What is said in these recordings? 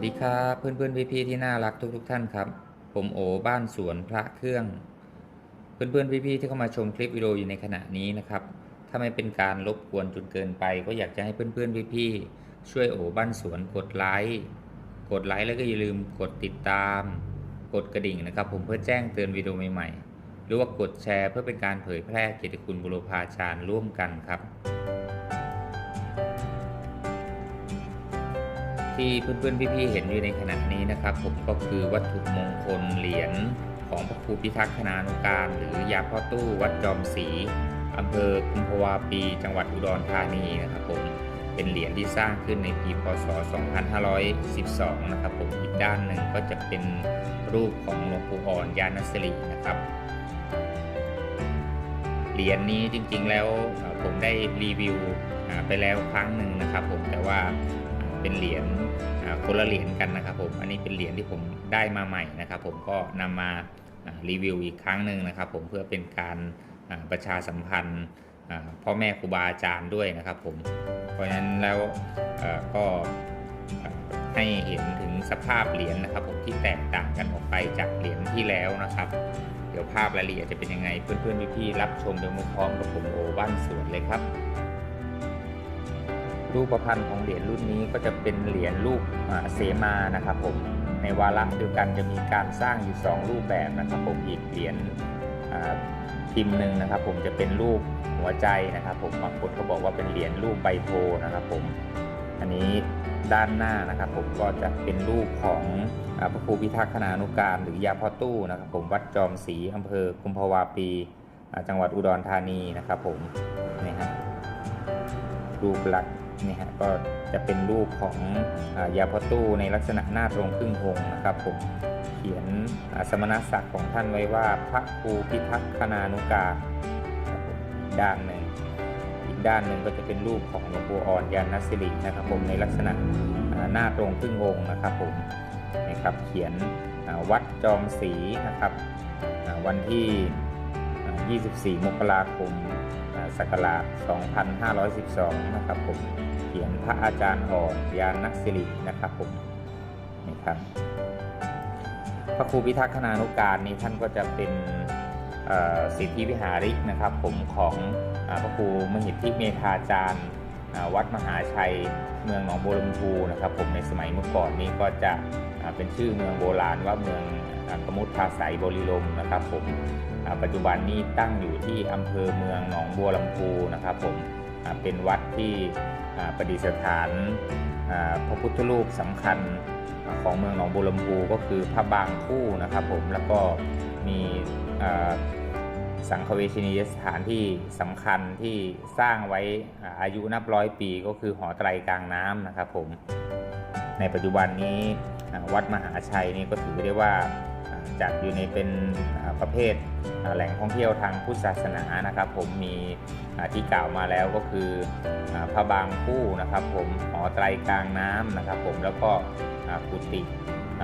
วัสดีครับเพื่อนเพื่อนพี่พี่ๆที่น่ารักทุกทุกท่านครับ ผมโอบ้านสวนพระเครื่อง เพื่อนเพื่อนพี่พี่ๆที่เข้ามาชมคลิปวิดีโออยู่ในขณะนี้นะครับ ถ้าไม่เป็นการรบกวนจนเกินไป ก็อยากจะให้เพื่อนเพื่อนพี่พี่ๆช่วยโอบ้านสวนกดไลค์กดไลค์แล้วก็อย่าลืมกดติดตาม กดกระดิ่งนะครับ ผมเพื่อแจ้งเตือนวิดีโอใหม่ๆหรือว่ากดแชร์เพื่อเป็นการเผยแพร่เกียรติคุณบุรพาจารย์ร่วมกันครับ ที่เพื่อนๆพี่ๆเห็นอยู่ในขณะนี้นะครับ ผมก็คือวัตถุมงคลเหรียญของพระครูพิทักษ์คณานุการ หรือยาพ่อตู้วัดจอมศรีอำเภอคุมภาวาปี จังหวัดอุดรธานีนะครับผมเป็นเหรียญที่สร้างขึ้นในปีพศ 2512 นะครับผมอีกด้านหนึ่งก็จะเป็นรูปของหลวงปู่อ่อนยานสิรินะครับเหรียญนี้จริงๆแล้วผมได้รีวิวไปแล้วครั้งหนึ่งนะครับผมแต่ว่า เป็นเหรียญคนละเหรียญกันนะครับผมอันนี้เป็นเหรียญที่ผมได้มาใหม่นะครับผมก็นำมาอ่ารีวิวอีกครั้งหนึ่งนะครับผมเพื่อเป็นการประชาสัมพันธ์พ่อแม่ครูบาอาจารย์ด้วยนะครับผมเพราะฉะนั้นแล้วก็ให้เห็นถึงสภาพเหรียญนะครับผมที่แตกต่างกันออกไปจากเหรียญที่แล้วนะครับ เดี๋ยวภาพรายละเอียดจะเป็นยังไงเพื่อนๆพี่ๆรับชมไปพร้อมกับผมโอบ้านสวนเลยครับ รูปพันธ์ของเหรียญรุ่นนี้ก็จะเป็นเหรียญรูปเสมานะครับผมในวาระเดียวกันจะมีการสร้างอยู่ 2 รูปแบบนะครับผมอีกเหรียญพิมพ์หนึ่งนะครับ ผมจะเป็นรูปหัวใจนะครับ ผมบางคนเขาบอกว่าเป็นเหรียญรูปใบโพนะครับ ผมอันนี้ด้านหน้านะครับ ผมก็จะเป็นรูปของพระครูพิทักษ์คณานุการ หรือยาพ่อตู้นะครับ ผมวัดจอมศรีอำเภอกุมภาวาปี จังหวัดอุดรธานีนะครับ ผมนี่ฮะรูปหลัก นี่ฮะก็จะเป็นรูปของอยาพ่อตู้ในลักษณะหน้าตรงครึ่งองค์นะครับผมเขียนสมณศักดิ์ของท่านไว้ว่าพระครูพิทักษ์คณานุกาด้านหนึ่งอีกด้านหนึ่งก็จะเป็นรูปของหลวงปู่อ่อนยานนัสสิรินะครับผมในลักษณะหน้าตรงครึ่งองค์นะครับผมนะครับเขียนวัดจอมศรีนะครับวันที่อ่า24 มกราคม ศักราช 2512 นะครับผมเขียนพระอาจารย์อ่อนยานนัสสิรินะครับผมนี่ครับพระครูพิทักษ์คณานุการนี้ท่านก็จะเป็นสิทธิวิหาริกนะครับ ผมของอพระครูมหิทธิเมธาจารย์วัดมหาชัยเมืองหนองบัวลำพูนะครับ ผมในสมัยเมื่อก่อนนี้ก็จะเป็นชื่อเมืองโบราณว่าเมือง กมุตทาสายบริลมนะครับผมปัจจุบันนี้ตั้งอยู่ที่อำเภอเมืองหนองบัวลำพูนะครับผมเป็นวัดที่ประดิษฐานพระพุทธรูปสำคัญของเมืองหนองบัวลำพูก็คือพระบางคู่นะครับผมแล้วก็มีสังฆเวชนียสถานที่สำคัญที่สร้างไว้อายุนับร้อยปีก็คือหอไตรกลางน้ำนะครับผมในปัจจุบันนี้วัดมหาชัยนี่ก็ถือได้ว่า จัดอยู่ในเป็นประเภทแหล่งท่องเที่ยวทางพุทธศาสนานะครับ ผมมีที่กล่าวมาแล้วก็คือพระบางคู่นะครับ ผมหอไตรกลางน้ำนะครับ ผมแล้วก็กุฏิ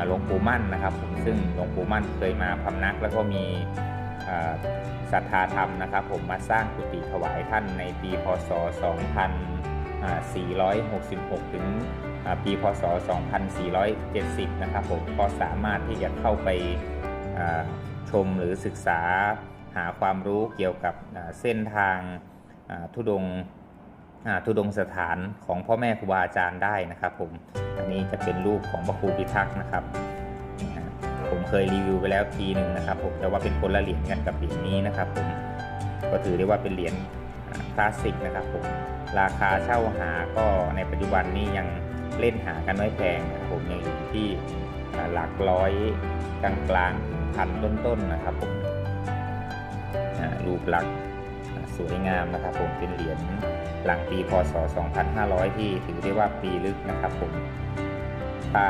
หลวงปู่มั่นนะครับ ผมซึ่งหลวงปู่มั่นเคยมาพำนัก แล้วก็มีศรัทธาธรรมนะครับ ผมมาสร้างกุฏิถวายท่านในปีพศ 466 ถึงปีพศ 2470 นะครับผมก็สามารถที่จะเข้าไปชมหรือศึกษาหาความรู้เกี่ยวกับเส้นทางทุดงทุดงสถานของพ่อแม่ครูบาอาจารย์ได้นะครับผม อันนี้จะเป็นรูปของพระครูพิทักษ์นะครับผมเคยรีวิวไปแล้วทีหนึ่งนะครับผมแต่ว่าเป็นคนละเหรียญกันกับเหรียญนี้นะครับผมก็ถือได้ว่าเป็นเหรียญ คลาสสิกนะครับผมราคาเช่าหาก็ในปัจจุบันนี้ยังเล่นหากันไม่แพงนะครับผมยังอยู่ที่หลักร้อยกลางๆถึงพันต้นๆนะครับผมรูปลักษณ์สวยงามนะครับผมเป็นเหรียญหลังปีพศ 2500 ที่ถือได้ว่าปีลึกนะครับผมถ้า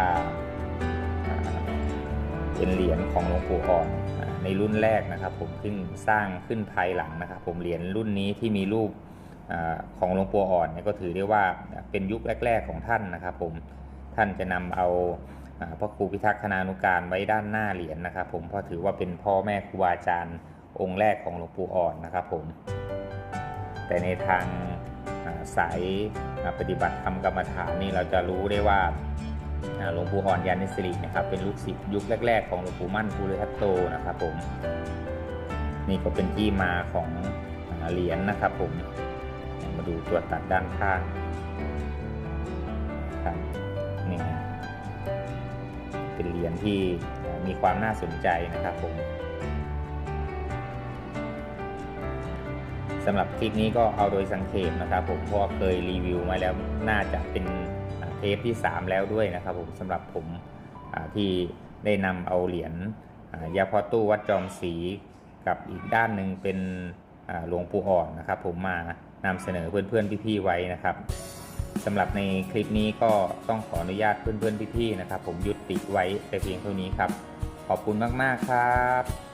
เป็นเหรียญของหลวงปู่อ่อน ในรุ่นแรกนะครับ ผมซึ่งสร้างขึ้นภายหลังนะครับ ผมเหรียญรุ่นนี้ที่มีรูปอของหลวงปู่อ่อนเนี่ยก็ถือได้ว่าเป็นยุคแรก ๆ ของท่านนะครับ ผมท่านจะนำเอาอพระครูพิทักษ์คณานุการไว้ด้านหน้าเหรียญนะครับ ผมเพราะถือว่าเป็นพ่อแม่ครูบาอาจารย์องค์แรกของหลวงปู่อ่อนนะครับ ผม แต่ในทางสายปฏิบัติธรรมกรรมฐานนี่เราจะรู้ได้ว่า หลวงปู่อ่อนยานิสรินะครับเป็นลูกศิษย์ยุคแรก ๆ ของหลวงปู่มั่นภูริทัตโตนะครับผมนี่ก็เป็นที่มาของเหรียญนะครับผมมาดูตัวตัดด้านข้างครับนี่เป็นเหรียญที่มีความน่าสนใจนะครับผมสำหรับคลิปนี้ก็เอาโดยสังเขปนะครับผมเพราะเคยรีวิวมาแล้วน่าจะเป็น เทปที่ 3 แล้วด้วยนะครับผมสำหรับผมที่ได้นำเอาเหรียญยาพอตู้วัดจอมศรีกับอีกด้านหนึ่งเป็นหลวงปู่อ่อนนะครับ ผมมานำเสนอเพื่อนๆพี่ๆไว้นะครับสำหรับในคลิปนี้ก็ต้องขออนุญาตเพื่อนๆพี่ๆนะครับ ผมยุติไว้แต่เพียงเท่านี้ครับ ขอบคุณมากๆครับ